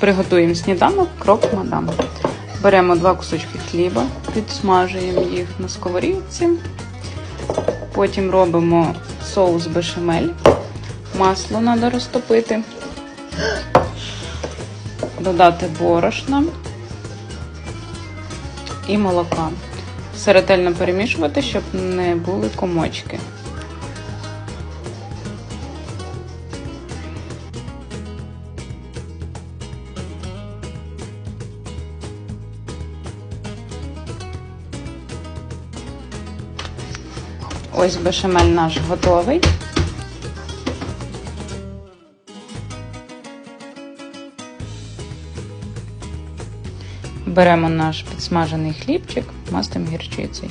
Приготуємо сніданок, крок мадам. Беремо два кусочки хліба, підсмажуємо їх на сковорідці. Потім робимо соус бешамель. Масло треба розтопити. Додати борошна і молока. Все перемішувати, щоб не були комочки. Ось бешамель наш готовий. Беремо наш підсмажений хлібчик, мастимо гірчицею.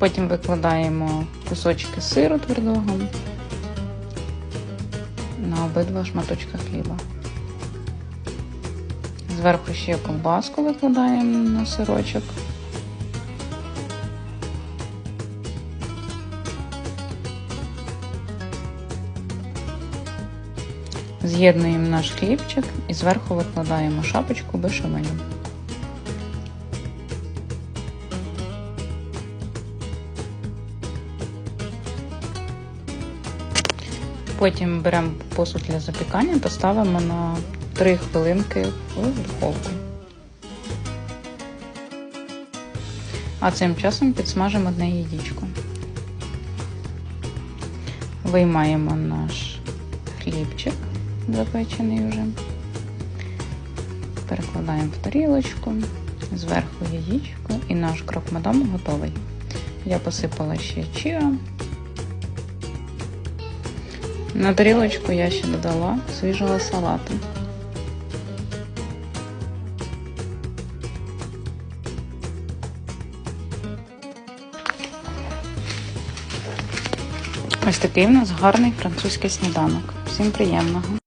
Потім викладаємо кусочки сиру твердого на обидва шматочка хліба. Зверху ще ковбаску викладаємо на сирочок. З'єднуємо наш хлібчик і зверху викладаємо шапочку бешамелю. Потім беремо посуд для запікання та ставимо на 3 хвилинки в духовку. А цим часом підсмажимо одне яєчко. Виймаємо наш хлібчик, запечений вже. Перекладаємо в тарілочку, зверху яєчко і наш крок-мадам готовий. Я посипала ще чіа. На тарілочку я ще додала свіжого салату. Ось такий в нас гарний французький сніданок. Всім приємного!